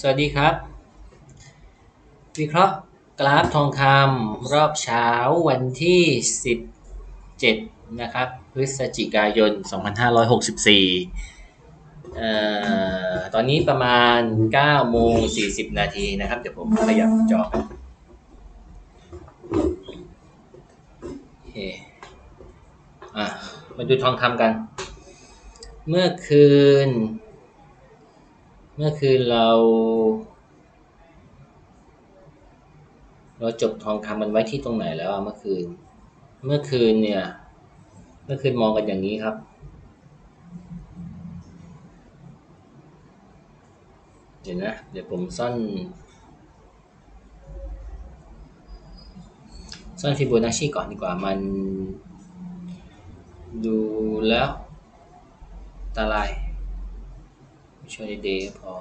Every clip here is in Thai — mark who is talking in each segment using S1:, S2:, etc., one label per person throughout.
S1: สวัสดีครับ วิเคราะห์กราฟทองคำรอบเช้าวันที่ 17 นะครับ พฤศจิกายน 2564เอ่อตอนนี้ประมาณ9โมง40 นาทีนะครับ เดี๋ยวผมขยับจอโอเคอะมาดูทองคำกัน เมื่อคืน เมื่อคืนเรา เราจบทองคำมันไว้ที่ตรงไหนแล้วเมื่อคืน เมื่อคืนเนี่ย เมื่อคืนมองกันอย่างนี้ครับ เดี๋ยวนะ เดี๋ยวผมซ่อนซ่อนฟิโบนัชชีก่อนดีกว่ามันดูแล้วอันตราย ช่วยในเดย์พอ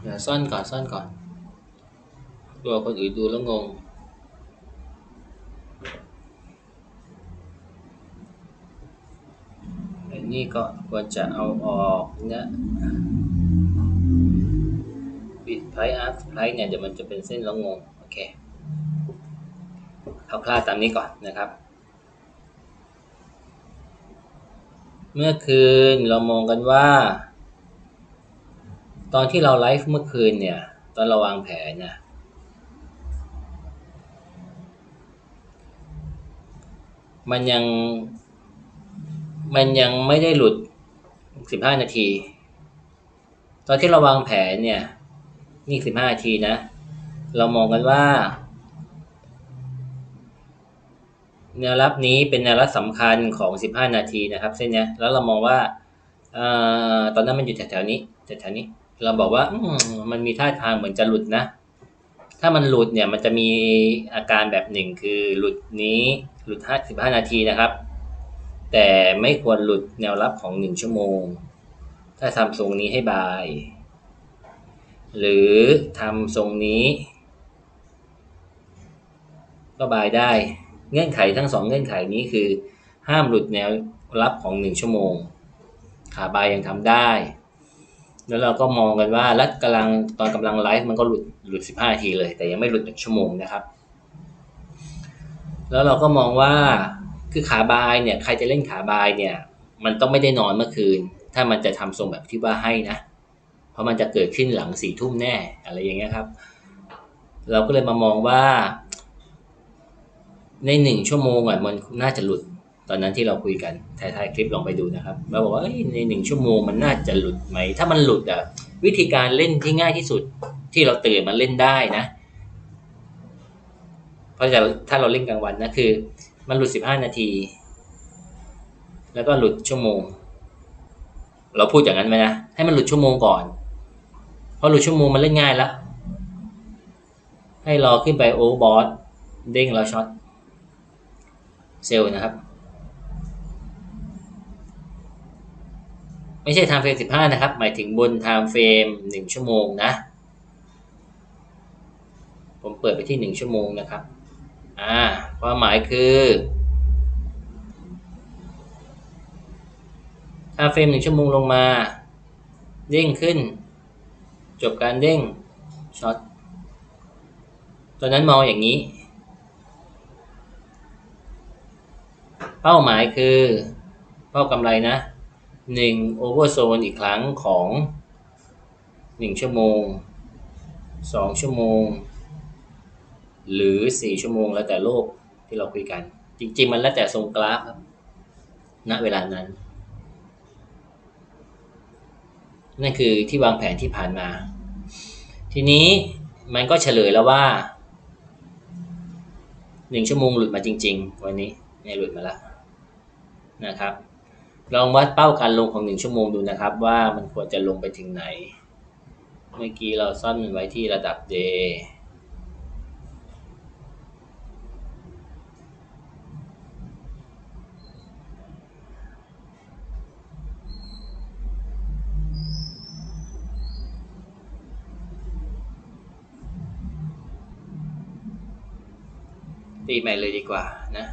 S1: เดี๋ยวซ่อนก่อนซ่อนก่อนกลัวคนอื่นดูแล้วงงอันนี้ก็ควรจะเอาออกนะ ปิดไพอาร์ตไพเนี่ยเดี๋ยวมันจะเป็นเส้นแล้วงงโอเคคร่าวตามนี้ก่อนนะครับ เมื่อคืนเรามองกันว่า ตอนที่เราไลฟ์เมื่อคืนเนี่ย ตอนเราวางแผนเนี่ยมันยังมันยังไม่ได้หลุด 15 นาที ตอนที่เราวางแผนเนี่ย นี่15นาทีนะ เรามองกันว่า แนวรับนี้เป็นแนวรับสำคัญของ 15 นาทีนะครับ เส้นนี้แล้วเรามองว่าอตอนนั้นมันอยู่แถวๆนี้แถวๆนี้ เราบอกว่ามันมีท่าทางเหมือนจะหลุดนะ ถ้ามันหลุดเนี่ยมันจะมีอาการแบบหนึ่งคือหลุดนี้หลุด15นาทีนะครับ แต่ไม่ควรหลุดแนวรับของ 1 ชั่วโมง ถ้าทำทรงนี้ให้บาย หรือทำทรงนี้ ก็บายได้ เงื่อนไขทั้งสองเงื่อนไขนี้คือ ห้ามหลุดแนวรับของ 1 ชั่วโมง ขาบายยังทำได้ แล้วเราก็มองกันว่าแล้วกำลังตอนกำลังไลฟ์มันก็หลุดหลุด 15นาทีเลย แต่ยังไม่หลุด1ชั่วโมงนะครับ แล้วเราก็มองว่าคือขาบายเนี่ยใครจะเล่นขาบายเนี่ยมันต้องไม่ได้นอนเมื่อคืน ถ้ามันจะทำทรงแบบที่ว่าให้นะ เพราะมันจะเกิดขึ้นหลังสี่ทุ่มแน่อะไรอย่างเงี้ยครับ เราก็เลยมามองว่า ในหนึ่งชั่วโมงอะมันน่าจะหลุด ตอนนั้นที่เราคุยกันท้ายๆคลิปลองไปดูนะครับเราบอกว่าในหนึ่งชั่วโมงมันน่าจะหลุดไหม ถ้ามันหลุดอะวิธีการเล่นที่ง่ายที่สุดที่เราตื่นมาเล่นได้นะ เพราะจะถ้าเราเล่นกลางวันนะคือ มันหลุดสิบห้านาที แล้วก็หลุดชั่วโมง เราพูดอย่างนั้นไหมนะให้มันหลุดชั่วโมงก่อน พอหลุดชั่วโมงมันเล่นง่ายแล้ว ให้รอขึ้นไปโอเวอร์บอสเด้งแล้วช็อตเซลล์นะครับ ไม่ใช่ไทม์เฟรมสิบห้านะครับ หมายถึงบนไทม์เฟรมหนึ่งชั่วโมงนะ ผมเปิดไปที่หนึ่งชั่วโมงนะครับ อ่า ความหมายคือถ้าเฟรมหนึ่งชั่วโมงลงมา เด้งขึ้น จบการเด้งช็อตตอนนั้นมองอย่างนี้ เป้าหมายคือเป้ากำไรนะหนึ่งโอเวอร์โซนอีกครั้งของหนึ่งชั่วโมงสองชั่วโมง หรือสี่ชั่วโมงแล้วแต่โลกที่เราคุยกัน จริงๆ มันแล้วแต่ทรงกราฟครับณเวลานั้น นั่นคือที่วางแผนที่ผ่านมา ทีนี้มันก็เฉลยแล้วว่าหนึ่งชั่วโมงหลุดมาจริง ๆ วันนี้เนี่ยหลุดมาแล้วนะครับ ลองวัดเป้าการลงของหนึ่งชั่วโมงดูนะครับ ว่ามันควรจะลงไปถึงไหน เมื่อกี้เราซ่อนมันไว้ที่ระดับ day ตีใหม่เลยดีกว่านะ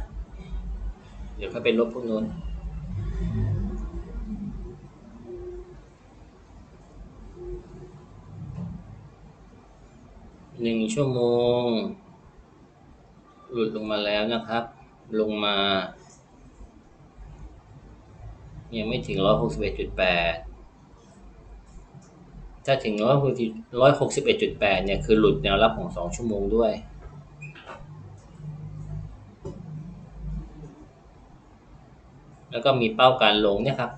S1: เดี๋ยวก็ไปลบพวกนู้นหนึ่งชั่วโมง หลุดลงมาแล้วนะครับ ลงมา ยังไม่ถึงร้อยหกสิบเอ็ดจุดแปดถ้าถึงร้อยหกสิบเอ็ดจุดแปดเนี่ย คือหลุดแนวรับของสองชั่วโมงด้วย แล้วก็มีเป้าการลงเนี่ยครับ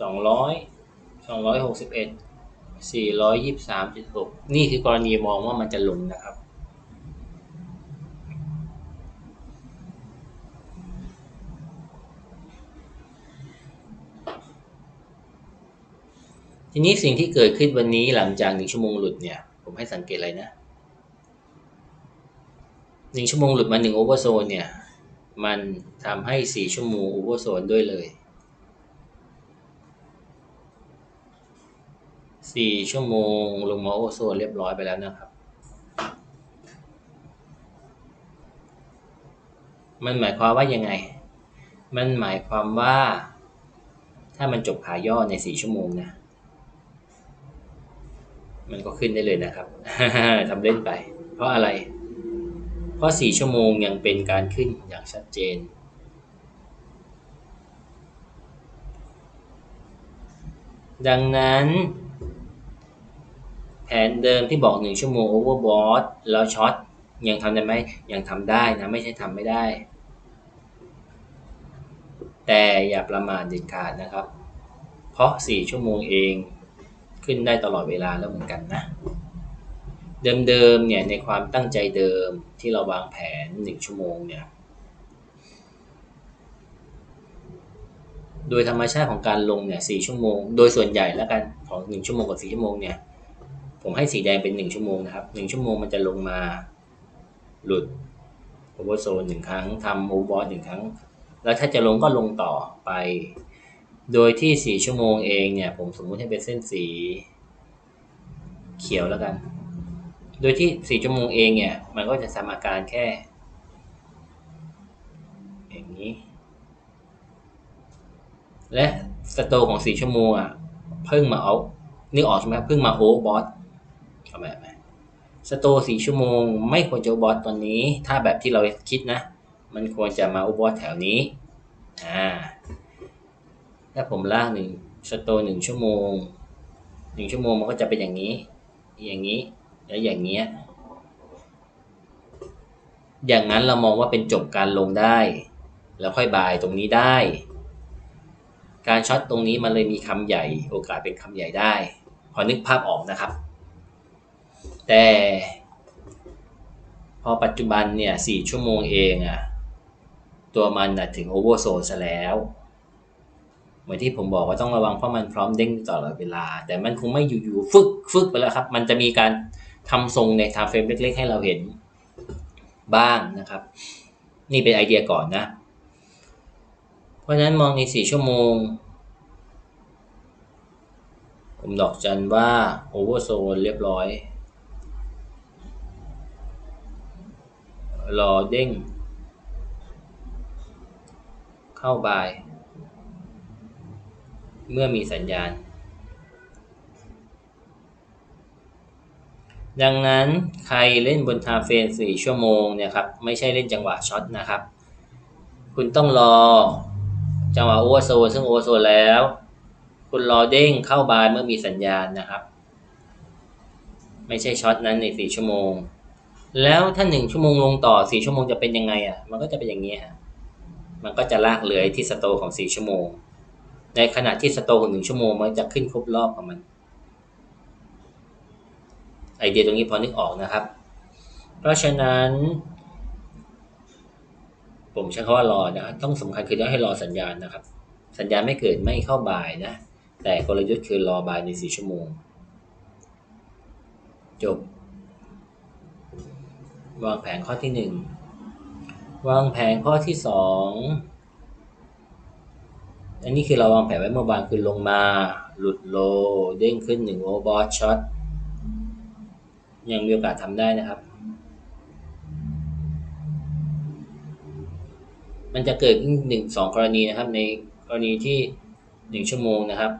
S1: สองร้อยสองร้อยหกสิบเอ็ดสี่ร้อยยี่สิบสามจุดหกนี่คือกรณีมองว่ามันจะลงนะครับ ทีนี้สิ่งที่เกิดขึ้นวันนี้หลังจากหนึ่งชั่วโมงหลุดเนี่ย ผมให้สังเกตอะไรนะหนึ่งชั่วโมงหลุดมาหนึ่งโอเวอร์โซนเนี่ย มันทำให้สี่ชั่วโมงอเวอร์โซนด้วยเลยสี่ชั่วโมงลงมาโอเวอร์โซนเรียบร้อยไปแล้วนะครับ มันหมายความว่ายังไง มันหมายความว่า ถ้ามันจบขาย่อในสี่ชั่วโมงนะมันก็ขึ้นได้เลยนะครับทำเล่นไป เพราะอะไร เพราะสี่ชั่วโมงยังเป็นการขึ้นอย่างชัดเจน ดังนั้น แผนเดิมที่บอกหนึ่งชั่วโมงโอเวอร์บอทแล้วช็อตยังทำได้ไหมยังทำได้นะไม่ใช่ทำไม่ได้ แต่อย่าประมาทเด็ดขาดนะครับ เพราะสี่ชั่วโมงเองขึ้นได้ตลอดเวลาแล้วเหมือนกันนะ เดิมๆเนี่ยในความตั้งใจเดิมที่เราวางแผนหนึ่งชั่วโมงเนี่ยโดยธรรมชาติของการลงเนี่ยสี่ชั่วโมง โดยส่วนใหญ่แล้วกันของหนึ่งชั่วโมงกับสี่ชั่วโมงเนี่ยผมให้สีแดงเป็นหนึ่งชั่วโมงนะครับหนึ่งชั่วโมงมันจะลงมาหลุดโอเวอร์โซนหนึ่งครั้งทำโอเวอร์บอสหนึ่งครั้ง แล้วถ้าจะลงก็ลงต่อไป โดยที่สี่ชั่วโมงเองเนี่ยผมสมมุติให้เป็นเส้นสีเขียวแล้วกัน โดยที่สี่ชั่วโมงเองเนี่ย มันก็จะทำอาการแค่ อย่างนี้ และสโตของสี่ชั่วโมงอะ เพิ่งมาเอานึกออกใช่ไหมเพิ่งมาโอบอสเอาไหมไหมสโตสี่ชั่วโมง ไม่ควรจะโอบอสตอนนี้ ถ้าแบบที่เราคิดนะ มันควรจะมาโอบอสแถวนี้ อ่า ถ้าผมลากหนึ่งสโตหนึ่งชั่วโมงหนึ่งชั่วโมงมันก็จะเป็นอย่างนี้ อย่างนี้ แล้วอย่างเงี้ย อย่างนั้นเรามองว่าเป็นจบการลงได้ แล้วค่อยบายตรงนี้ได้ การช็อตตรงนี้มันเลยมีคำใหญ่ โอกาสเป็นคำใหญ่ได้ พอนึกภาพออกนะครับ แต่ พอปัจจุบันเนี่ยสี่ชั่วโมงเองอะตัวมันนะถึงโอเวอร์โซนซะแล้วเหมือนที่ผมบอกว่าต้องระวังเพราะมันพร้อมเด้งตลอดเวลา แต่มันคงไม่อยู่ๆฟึกฟึกไปแล้วครับ มันจะมีการ ทำทรงในทม์เฟรมเล็ก ๆ ให้เราเห็นบ้างนะครับ นี่เป็นไอเดียก่อนนะ เพราะฉะนั้นมองในสี่ชั่วโมง ผมดอกจันว่าโอเวอร์โซนเรียบร้อย รอเด้ง เข้าบาย เมื่อมีสัญญาณ ดังนั้นใครเล่นบนทาเฟนสี่ชั่วโมงเนี่ยครับไม่ใช่เล่นจังหวะช็อตนะครับ คุณต้องรอจังหวะโอเวอร์โซนซึ่งโอเวอร์โซนแล้ว คุณรอเด้งเข้าบายเมื่อมีสัญญาณนะครับ ไม่ใช่ช็อตนั้นในสี่ชั่วโมง แล้วถ้าหนึ่งชั่วโมงลงต่อสี่ชั่วโมงจะเป็นยังไงอะมันก็จะเป็นอย่างนี้ฮะมันก็จะลากเลื้อยที่สโตของสี่ชั่วโมง ในขณะที่สโตของหนึ่งชั่วโมงมันจะขึ้นครบรอบของมัน ไอเดียตรงนี้พอนึกออกนะครับ เพราะฉะนั้น ผมใช้คำว่ารอนะ ต้องสำคัญคือต้องให้รอสัญญาณนะครับ สัญญาณไม่เกิดไม่เข้าบ่ายนะ แต่กลยุทธ์คือรอบ่ายในสี่ชั่วโมง จบ วางแผนข้อที่หนึ่งวางแผนข้อที่สองอันนี้คือเราวางแผนไว้เมื่อวานคือลงมา หลุดโล เด้งขึ้นหนึ่งโอบอสช็อต ยังมีโอกาสทำได้นะครับ มันจะเกิดหนึ่งสองกรณีนะครับ ในกรณีที่หนึ่งชั่วโมงนะครับ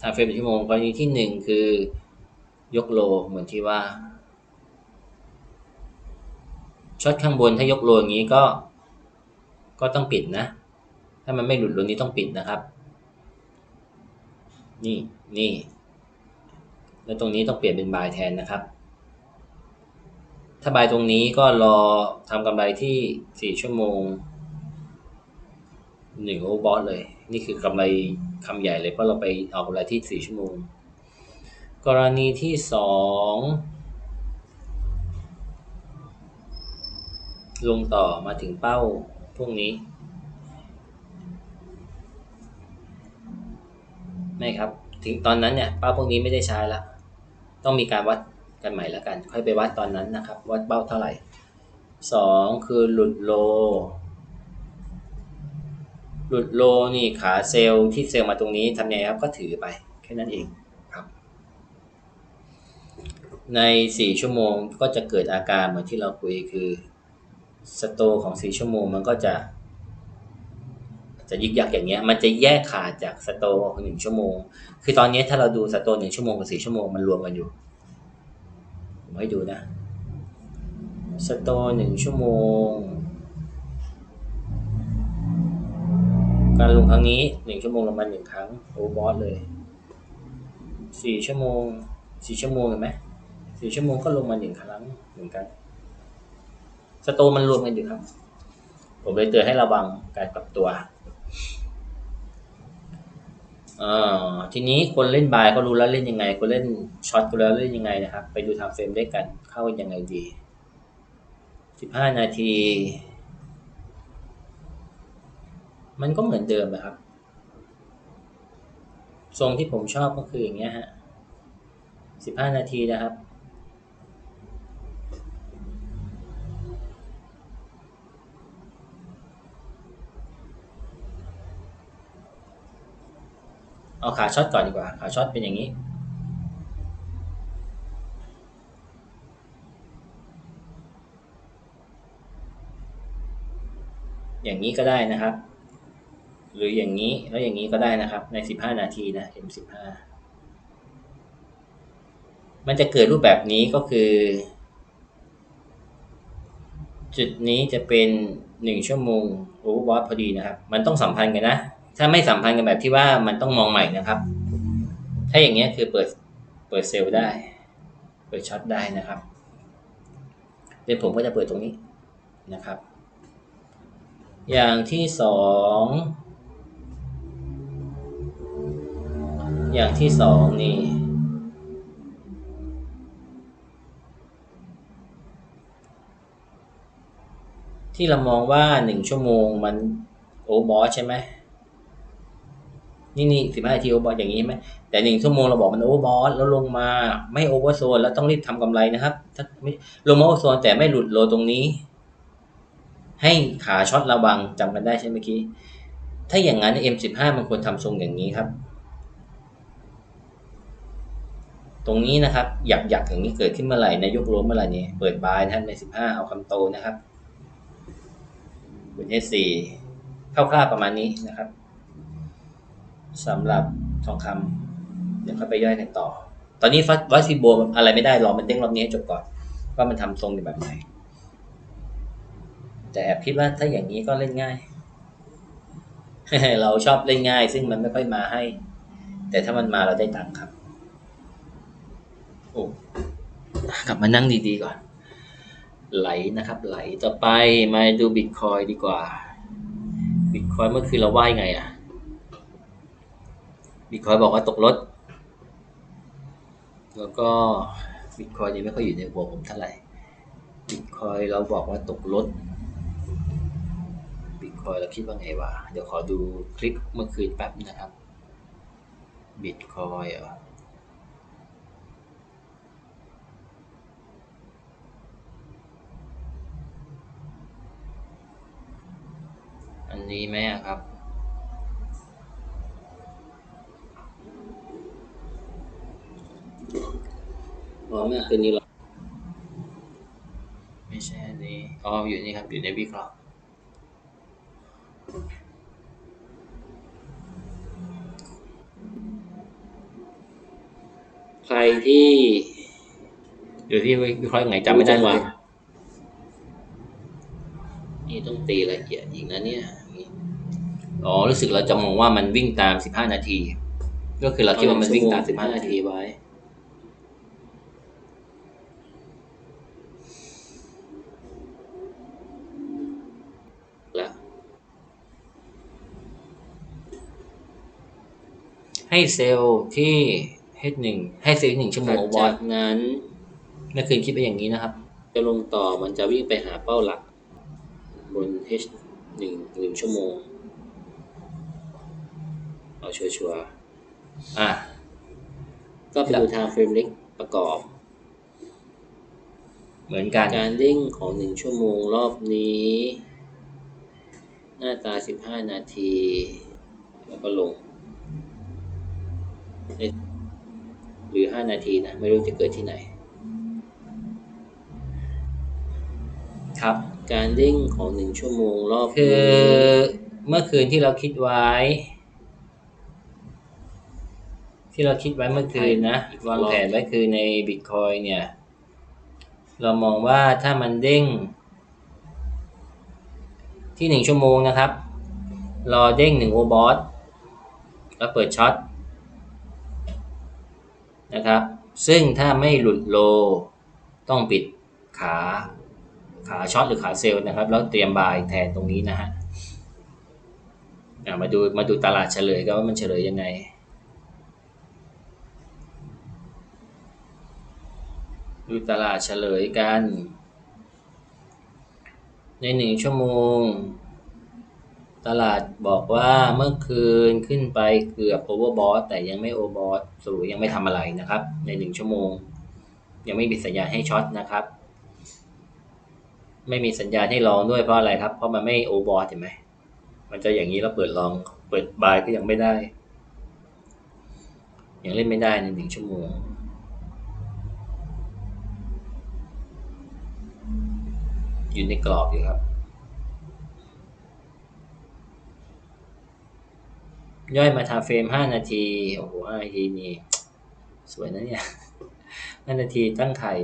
S1: ทาเฟรมหนึ่งชั่วโมง กรณีที่หนึ่งคือยกโลเหมือนที่ว่าช็อตข้างบนถ้ายกโลอย่างนี้ก็ก็ต้องปิดนะ ถ้ามันไม่หลุดโลนี้ต้องปิดนะครับ นี่นี่แล้วตรงนี้ต้องเปลี่ยนเป็นบายแทนนะครับ ถ้าบายตรงนี้ก็รอทำกำไรที่สี่ชั่วโมงหนึ่งโอบอสเลย นี่คือกำไรคำใหญ่เลยเพราะเราไปเอากำไรที่สี่ชั่วโมง กรณีที่สองลงต่อมาถึงเป้าพวกนี้ ไม่ครับ ถึงตอนนั้นเนี่ย เป้าพวกนี้ไม่ได้ใช้ละ ต้องมีการวัด กันใหม่แล้วกัน ค่อยไปวัดตอนนั้นนะครับ วัดเป้าเท่าไหร่สองคือหลุดโล หลุดโลนี่ขาเซลล์ที่เซลล์มาตรงนี้ทำยังไงครับก็ถือไปแค่นั้นเองครับ ในสี่ชั่วโมงก็จะเกิดอาการเหมือนที่เราคุยคือสโตของสี่ชั่วโมงมันก็จะจะยึกยักอย่างเงี้ยมันจะแยกขาดจากสโตของหนึ่งชั่วโมง คือตอนนี้ถ้าเราดูสโตหนึ่งชั่วโมงกับสี่ชั่วโมงมันรวมกันอยู่ ผมให้ดูนะสโตหนึ่งชั่วโมง การลงครั้งนี้หนึ่งชั่วโมงลงมาหนึ่งครั้งโอบอสเลยสี่ชั่วโมงสี่ชั่วโมงเห็นไหมสี่ชั่วโมงก็ลงมาหนึ่งครั้งเหมือนกันสโตมันรวมกันอยู่ครับ ผมเลยเตือนให้ระวังการปรับตัว อ่อทีนี้คนเล่นบายก็รู้แล้วเล่นยังไง คนเล่นช็อตก็รู้แล้วเล่นยังไงนะครับ ไปดูทางเฟรมด้วยกันเข้ายังไงดีสิบห้านาที มันก็เหมือนเดิมนะครับ ทรงที่ผมชอบก็คืออย่างเงี้ยฮะสิบห้านาทีนะครับ เอาขาช็อตก่อนดีกว่า ขาช็อตเป็นอย่างนี้ อย่างนี้ก็ได้นะครับ หรืออย่างนี้แล้วอย่างนี้ก็ได้นะครับ ใน 15 นาทีนะ M15 มันจะเกิดรูปแบบนี้ก็คือ จุดนี้จะเป็น 1 ชั่วโมงโอเวอร์บอทพอดีนะครับ มันต้องสัมพันธ์กันนะ ถ้าไม่สัมพันธ์กันแบบที่ว่ามันต้องมองใหม่นะครับ ถ้าอย่างเงี้ยคือเปิดเปิดเซลล์ได้ เปิดช็อตได้นะครับเดี๋ยวผมก็จะเปิดตรงนี้นะครับ อย่างที่สองอย่างที่สองนี่ที่เรามองว่าหนึ่งชั่วโมงมันโอบอสใช่ไหม นี่นี่สิบห้านาทีโอบอสอย่างนี้ไหมแต่หนึ่งชั่วโมงเราบอกมันโอบอสแล้วลงมาไม่โอเวอร์โซนแล้วต้องรีบทำกำไรนะครับถ้าไม่ลงมาโอเวอร์โซนแต่ไม่หลุดโลตรงนี้ ให้ขาช็อตระวังจำกันได้ใช่ไหมกี้ถ้าอย่างนั้น M15 มันควรทำทรงอย่างนี้ครับ ตรงนี้นะครับ หยักหยักอย่างนี้เกิดขึ้นเมื่อไหร่ในยกล้มเมื่อไหร่เนี่ยเปิดบายนะครับใน15 เอาคำโตนะครับบน S4 คร่าวๆประมาณนี้นะครับ สำหรับทองคำเดี๋ยวค่อยไปย่อยกันต่อ ตอนนี้ฟัดวัดซีโบอะไรไม่ได้รอมันเด้งรอบนี้ให้จบก่อน ว่ามันทำทรงแบบไหน แต่แอบคิดว่าถ้าอย่างนี้ก็เล่นง่าย เราชอบเล่นง่าย ซึ่งมันไม่ค่อยมาให้ แต่ถ้ามันมาเราได้ตังค์ครับ โอ้กลับมานั่งดีๆก่อน ไหลนะครับ ไหลต่อไปมาดูบิตคอยดีกว่าบิตคอยเมื่อคืนเราว่ายังไงอะ บิตคอยบอกว่าตกรถ แล้วก็บิตคอยยังไม่ค่อยอยู่ในหัวผมเท่าไหร่บิตคอยเราบอกว่าตกรถบิตคอยเราคิดว่าไงวะ เดี๋ยวขอดูคลิปเมื่อคืนแป๊บนะครับบิตคอยเหรออันนี้ไหมอะครับ อ๋อไม่ตัวนี้หรอไม่ใช่นี้อ๋ออยู่นี่ครับอยู่ในวิเคราะห์ใครที่อยู่ที่วิเคราะห์ไงจำไม่ได้
S2: ว่า
S1: นี่ต้องตีละเอียดอีกนะเนี่ยอ๋อรู้สึกเราจะมองว่ามันวิ่งตามสิบห้านาที ก็คือเราคิดว่ามันวิ่งตามสิบห้านาทีไว้ ให้เซลล์ที่ H1 ให้เซลล์หนึ่งชั่วโมง
S2: จากนั้น
S1: เมื่อคืนคิดไปอย่างนี้นะครับ
S2: จะลงต่อมันจะวิ่งไปหาเป้าหลัก บน H หนึ่งหนึ่งชั่วโมง เอาชัวร์
S1: อะ
S2: ๆก็ไปดูทางเฟรมเล็กประกอบ
S1: เหมือนกัน
S2: การเด้งของหนึ่งชั่วโมงรอบนี้ หน้าตา 15 นาที แล้วก็ลง หรือ5นาทีนะ ไม่รู้จะเกิดที่ไหน
S1: ครับ
S2: การเด้งของหนึ่งชั่วโมงรอบ
S1: คือ
S2: นี้
S1: เมื่อคืนที่เราคิดไว้ ที่เราคิดไว้เมื่อคืนนะวางแผนไว้คือในบิตคอยเนี่ย เรามองว่าถ้ามันเด้ง ที่หนึ่งชั่วโมงนะครับ รอเด้งหนึ่งโอบอสแล้วเปิดช็อต นะครับ ซึ่งถ้าไม่หลุดโลต้องปิดขาขาช็อตหรือขาเซลล์นะครับ แล้วเตรียมบายแทนตรงนี้นะฮะอะมาดูมาดูตลาดเฉลยกันว่ามันเฉลยยังไงดูตลาดเฉลยกัน ในหนึ่งชั่วโมง ตลาดบอกว่าเมื่อคืนขึ้นไปเกือบโอเวอร์บอสแต่ยังไม่โอเวอร์บอสสรุปยังไม่ทำอะไรนะครับ ในหนึ่งชั่วโมง ยังไม่มีสัญญาณให้ช็อตนะครับ ไม่มีสัญญาณให้ลองด้วยเพราะอะไรครับ เพราะมันไม่โอเวอร์บอสเห็นไหมมันจะอย่างนี้แล้วเปิดลองเปิดบายก็ยังไม่ได้ ยังเล่นไม่ได้ในหนึ่งชั่วโมงอยู่ในกรอบอยู่ครับ ย่อยมาทาเฟรมห้านาที โอ้โหห้านาทีนี่ สวยนะเนี่ยห้านาทีตั้งไข่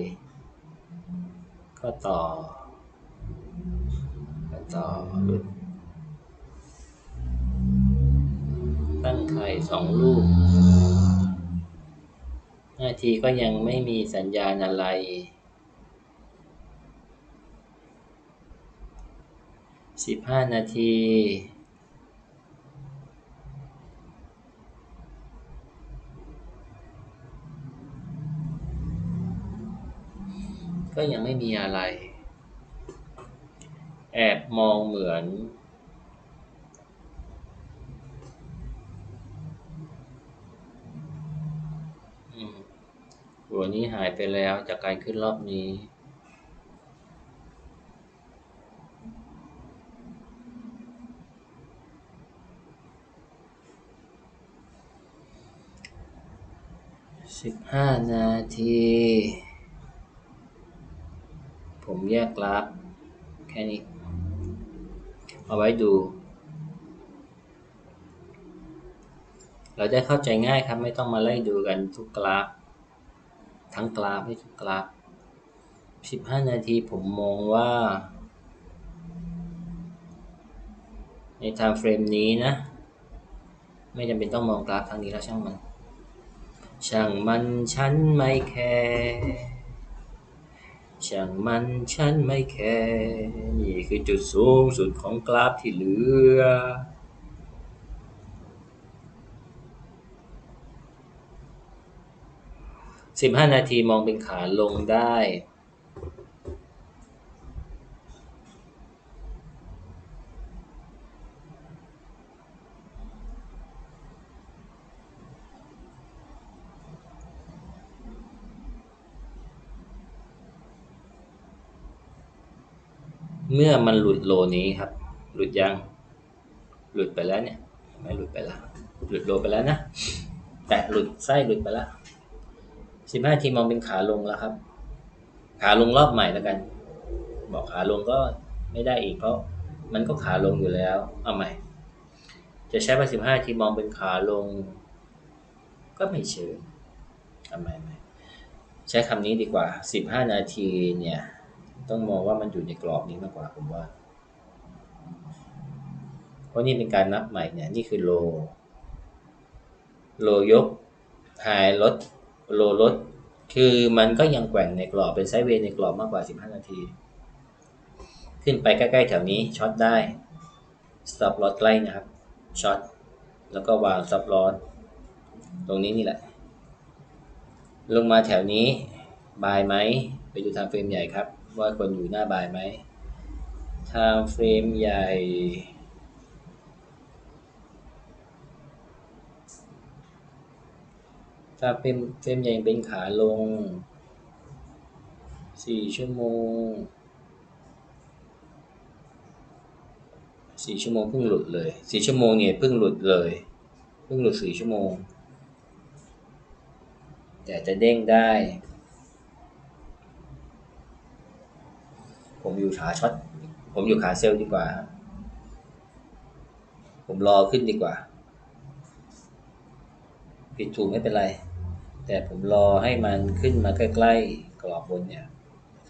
S1: ก็ต่อ ก็ต่อหลุดตั้งไข่สองลูกห้านาทีก็ยังไม่มีสัญญาณอะไรสิบห้านาที ก็ยังไม่มีอะไร แอบมองเหมือน หัวนี้หายไปแล้วจากการขึ้นรอบนี้สิบห้านาที ผมแยกกราฟแค่นี้ เอาไว้ดู เราได้เข้าใจง่ายครับ ไม่ต้องมาไล่ดูกันทุกกราฟ ทั้งกราฟไม่ทุกกราฟสิบห้านาทีผมมองว่า ใน time frame นี้นะ ไม่จำเป็นต้องมองกราฟทางนี้แล้วช่างมัน ช่างมันฉันไม่แคร์ ช่างมันฉันไม่แคร์นี่คือจุดสูงสุดของกราฟที่เหลือ สิบห้านาทีมองเป็นขาลงได้ เมื่อมันหลุดโลนี้ครับ หลุดยัง หลุดไปแล้วเนี่ยเห็นไหม่หลุดไปแล้ว หลุดโลไปแล้วนะ แต่หลุดไส้หลุดไปแล้วสิบห้าทีมองเป็นขาลงแล้วครับ ขาลงรอบใหม่แล้วกัน บอกขาลงก็ไม่ได้อีกเพราะ มันก็ขาลงอยู่แล้ว เอาใหม่ จะใช้ว่าสิบห้าทีมองเป็นขาลง ก็ไม่เชิงเอาใหม่ใหม่ใช้คำนี้ดีกว่า 15 นาทีเนี่ย ต้องมองว่ามันอยู่ในกรอบนี้มากกว่าผมว่า เพราะนี่เป็นการนับใหม่เนี่ย นี่คือโล โลยกไฮลด โลลด คือมันก็ยังแกว่งในกรอบเป็นไซด์เวย์ในกรอบมากกว่า 15 นาที ขึ้นไปใกล้ๆแถวนี้ช็อตได้ stop loss ใกล้นะครับช็อตแล้วก็วาง stop loss ตรงนี้นี่แหละ ลงมาแถวนี้บายไหม ไปดูทางเฟรมใหญ่ครับ ว่าคนอยู่หน้าบ่ายไหมทาเฟรมใหญ่ ถ้าเป็นเฟรมใหญ่เป็นขาลงสี่ชั่วโมงสี่ชั่วโมงเพิ่งหลุดเลยสี่ชั่วโมงเนี่ยเพิ่งหลุดเลย เพิ่งหลุดสี่ชั่วโมง แต่จะเด้งได้ ผมอยู่ขาช็อต ผมอยู่ขาเซลล์ดีกว่า ผมรอขึ้นดีกว่า ผิดถูกไม่เป็นไร แต่ผมรอให้มันขึ้นมาใกล้ๆกรอบบนเนี่ย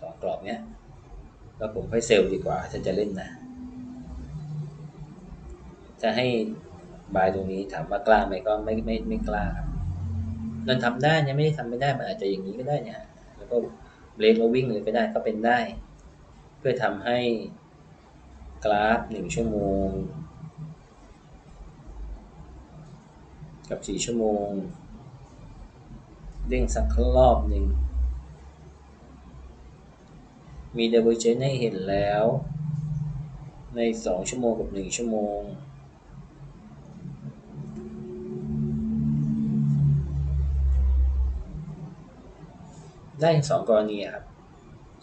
S1: สองกรอบเนี้ย แล้วผมค่อยเซลล์ดีกว่า ถ้าจะเล่นนะ จะให้บายตรงนี้ถามว่ากล้าไหมก็ไม่ไม่ไม่กล้าครับมันทำได้เนี่ยไม่ได้ทำไม่ได้มันอาจจะอย่างนี้ก็ได้เนี่ย แล้วก็เบรกแล้ววิ่งเลยก็ได้ก็เป็นได้ เพื่อทำให้กราฟหนึ่งชั่วโมง กับสี่ชั่วโมง เด้งสักรอบหนึ่ง มีดับเบิลเจนให้เห็นแล้ว ในสองชั่วโมงกับหนึ่งชั่วโมงได้สองกรณีครับ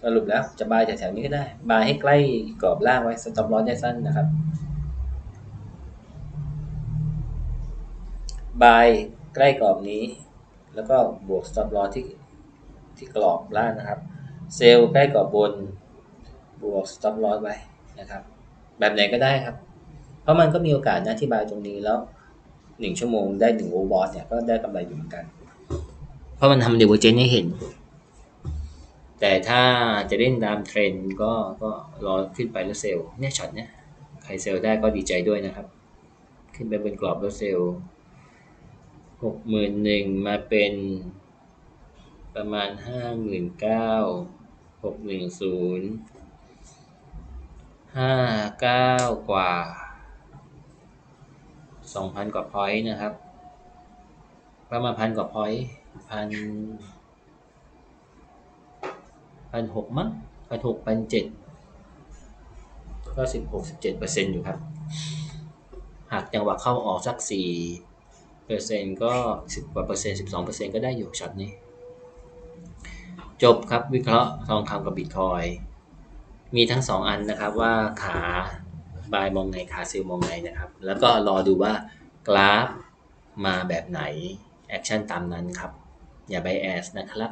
S1: สรุปแล้วจะบายแถวๆนี้ก็ได้ บายให้ใกล้กรอบล่างไว้สต็อปลอสได้สั้นนะครับ บายใกล้กรอบนี้ แล้วก็บวก stop loss ที่ที่กรอบล่างนะครับ เซลล์ใกล้กรอบบน บวก stop loss ไว้นะครับ แบบไหนก็ได้ครับ เพราะมันก็มีโอกาสนะที่บายตรงนี้แล้วหนึ่งชั่วโมงได้หนึ่งโอวอร์บอทเนี่ยก็ได้กำไรอยู่เหมือนกัน เพราะมันทำเดเวอร์เจนให้เห็น แต่ถ้าจะเล่นตามเทรนด์ก็ก็รอขึ้นไปแล้วเซลล์เนี่ยช็อตเนี่ยใครเซลล์ได้ก็ดีใจด้วยนะครับ ขึ้นไปบนกรอบแล้วเซลล์หกหมื่นหนึ่งมาเป็นประมาณห้าหมื่นเก้าหกหนึ่งศูนย์ห้าเก้ากว่าสองพันกว่าพอยต์นะครับ ประมาณพันกว่าพอยต์พัน พันหกมั้งพันหกพันเจ็ดก็สิบหกสิบเจ็ดเปอร์เซ็นต์อยู่ครับ หากจังหวะเข้าออกสักสี่เปอร์เซ็นต์ก็สิบกว่าเปอร์เซ็นต์สิบสองเปอร์เซ็นต์ก็ได้อยู่ช็อตนี้ จบครับวิเคราะห์ทองคำกับบิตคอยมีทั้งสองอันนะครับว่าขาบายมองไงขาเซลมองไงนะครับ แล้วก็รอดูว่ากราฟมาแบบไหน แอคชั่นตามนั้นครับ อย่าไบแอสนะครับ